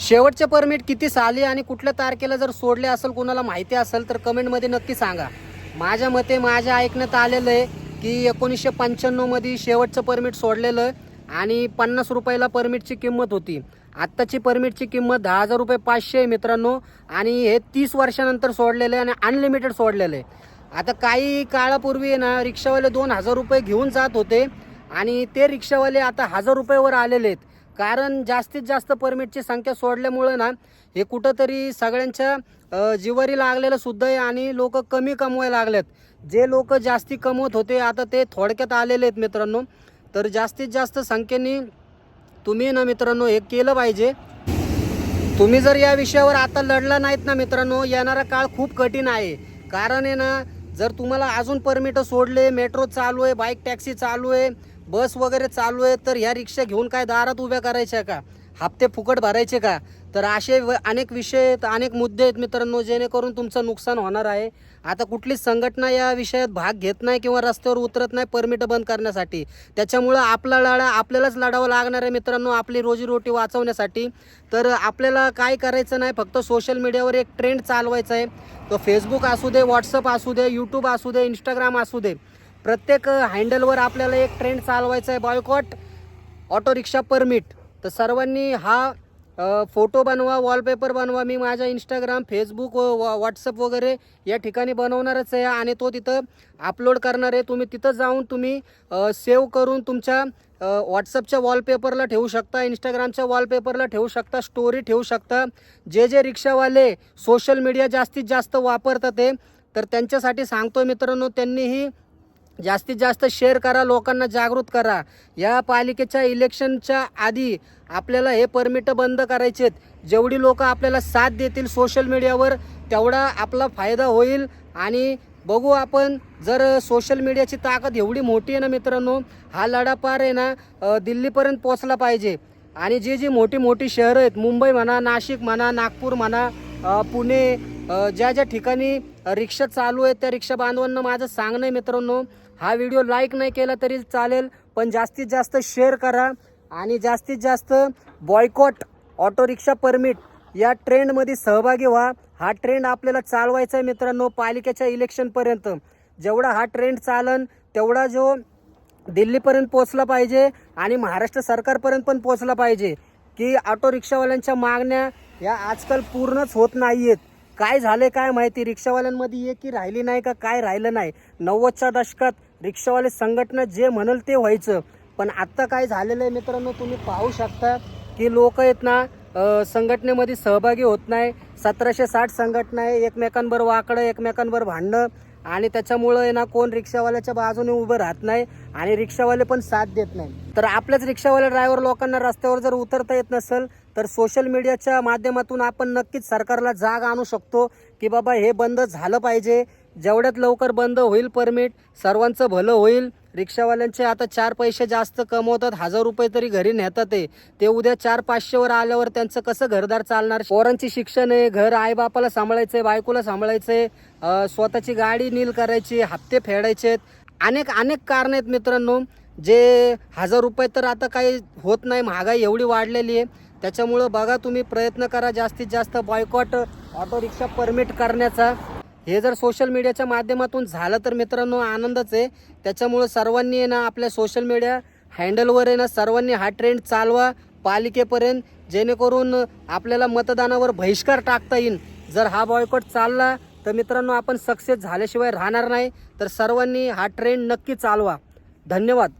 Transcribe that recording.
शेवटचे परमिट किती साली आणि कुठल्या तारखेला जर सोडले असेल कोणाला माहिती असेल तर कमेंटमध्ये नक्की सांगा. माझ्या मते माझ्या ऐकण्यात आलेलं आहे की एकोणीसशे पंच्याण्णवमध्ये शेवटचं परमिट सोडलेलं आहे आणि पन्नास रुपयाला परमिटची किंमत होती. आत्ताची परमिटची किंमत दहा हजार रुपये पाचशे आहे मित्रांनो आणि हे तीस वर्षानंतर सोडलेलं आहे आणि अनलिमिटेड सोडलेलं आहे. आता काही काळापूर्वी ना रिक्षावाले दोन हजार रुपये घेऊन जात होते आणि ते रिक्षावाले आता हजार रुपयावर आलेले आहेत. कारण जास्तीत जास्त परमिटची संख्या सोडल्यामुळं ना हे कुठंतरी सगळ्यांच्या जिवारी लागलेलं सुद्धा आहे आणि लोक कमी कमवायला लागलेत. जे लोक जास्ती कमवत होते आता ते थोडक्यात आलेले आहेत मित्रांनो. तर जास्तीत जास्त संख्येने तुम्ही ना मित्रांनो हे केलं पाहिजे. तुम्ही जर या विषयावर आता लढला नाहीत ना मित्रांनो येणारा काळ खूप कठीण आहे. कारण आहे ना जर तुम्हाला अजून परमिटं सोडले मेट्रो चालू आहे बाईक टॅक्सी चालू आहे बस वगैरे चालू आहे तर ह्या रिक्षा घेऊन काय दारात उभ्या करायच्या का? हप्ते फुकट भरायचे का? तर असे व- अनेक विषय आहेत अनेक मुद्दे आहेत मित्रांनो जेणेकरून तुमचं नुकसान होणार आहे. आता कुठलीच संघटना या विषयात भाग घेत नाही किंवा रस्त्यावर उतरत नाही परमिट बंद करण्यासाठी. त्याच्यामुळं आपला लढा आपल्यालाच लढावं लागणार आहे मित्रांनो आपली रोजीरोटी वाचवण्यासाठी. तर आपल्याला काय करायचं नाही फक्त सोशल मीडियावर एक ट्रेंड चालवायचा आहे. तो फेसबुक असू दे व्हॉट्सअप असू दे यूट्यूब असू दे इंस्टाग्राम असू दे. प्रत्येक हँडलवर आपल्याला एक ट्रेंड चालवायचा आहे बॉयकॉट ऑटो रिक्षा परमिट तर सर्वांनी हा फोटो बनवा वॉलपेपर बनवा. मी माझ्या इंस्टाग्राम फेसबुक व व- व्हॉट्सअप वगैरे या ठिकाणी बनवणारच आहे आणि तो तिथं अपलोड करणार आहे. तुम्ही तिथं जाऊन तुम्ही सेव्ह करून तुमच्या व्हॉट्सअपच्या वॉलपेपरला ठेवू शकता इंस्टाग्रामच्या वॉलपेपरला ठेवू शकता स्टोरी ठेवू शकता. जे जे रिक्षावाले सोशल मीडिया जास्तीत जास्त वापरतात ते तर त्यांच्यासाठी सांगतो मित्रांनो त्यांनीही जास्तीत जास्त शेअर करा लोकांना जागृत करा. या पालिकेच्या इलेक्शनच्या आधी आपल्याला हे परमिट बंद करायचे आहेत. जेवढी लोक आपल्याला साथ देतील सोशल मीडियावर तेवढा आपला फायदा होईल. आणि बघू आपण जर सोशल मीडियाची ताकद एवढी मोठी आहे ना मित्रांनो हा लढा पार आहे ना दिल्लीपर्यंत पोचला पाहिजे. आणि जी जी मोठी मोठी शहरं आहेत मुंबई म्हणा नाशिक म्हणा नागपूर म्हणा पुणे ज्या ज्या ठिकाणी रिक्षा चालू आहे त्या रिक्षा बांधवांना माझं सांगणं आहे मित्रांनो हा व्हिडिओ लाईक नाही केला तरी चालेल पण जास्तीत जास्त शेअर करा आणि जास्तीत जास्त बॉयकॉट ऑटो रिक्षा परमिट या ट्रेंडमध्ये सहभागी व्हा. हा ट्रेंड आपल्याला चालवायचा आहे मित्रांनो पालिकेच्या इलेक्शनपर्यंत जेवढा हा ट्रेंड चालन तेवढा जो दिल्लीपर्यंत पोचला पाहिजे आणि महाराष्ट्र सरकारपर्यंत पण पोचला पाहिजे की ऑटो रिक्षावाल्यांच्या मागण्या या आजकाल पूर्णच होत नाही आहेत काय झाले काय माहिती? रिक्षावाल्यांमध्ये ये की राहिली नाही का काय राहिलं नाही? नव्वदच्या दशकात रिक्षावाले संघटना जे म्हणाल ते व्हायचं. पण आत्ता काय झालेलं आहे मित्रांनो तुम्ही पाहू शकता की लोक आहेत ना संघटनेमध्ये सहभागी होत नाही. सतराशे साठ संघटना आहे एकमेकांवर वाकडं एकमेकांवर भांडणं. आणि त्याच्यामुळं आहे ना कोण रिक्षावाल्याच्या बाजूने उभं राहत नाही आणि रिक्षावाले पण साथ देत नाही. तर आपल्याच रिक्षावाल्या ड्रायव्हर लोकांना रस्त्यावर जर उतरता येत नसेल तर सोशल मीडियाच्या माध्यमातून आपण नक्कीच सरकारला जाग आणू शकतो की बाबा हे बंद झालं पाहिजे. जेवढ्यात लवकर बंद होईल परमिट सर्वांचं भलं होईल. रिक्षावाल्यांचे आता चार पैसे जास्त कमवतात हजार रुपये तरी घरी नेतात. ते ते उद्या चार पाचशेवर आल्यावर त्यांचं कसं घरदार चालणार? पोरांची शिक्षण आहे घर आईबापाला सांभाळायचं आहे बायकोला सांभाळायचं आहे स्वतःची गाडी नील करायची हप्ते फेडायचे आहेत अनेक अनेक कारण आहेत मित्रांनो. जे हजार रुपये तर आता काही होत नाही महागाई एवढी वाढलेली आहे. त्याच्यामुळं बघा तुम्ही प्रयत्न करा जास्तीत जास्त बॉयकॉट ऑटो रिक्षा परमिट करण्याचा. हे जर सोशल मीडियाच्या माध्यमातून झालं तर मित्रांनो आनंदच आहे. त्याच्यामुळं सर्वांनी आहे ना आपल्या सोशल मीडिया हँडलवर आहे ना सर्वांनी हा ट्रेंड चालवा पालिकेपर्यंत जेणेकरून आपल्याला मतदानावर बहिष्कार टाकता येईल. जर हा बॉयकॉट चालला तर मित्रांनो आपण सक्सेस झाल्याशिवाय राहणार नाही. तर सर्वांनी हा ट्रेंड नक्की चालवा. धन्यवाद.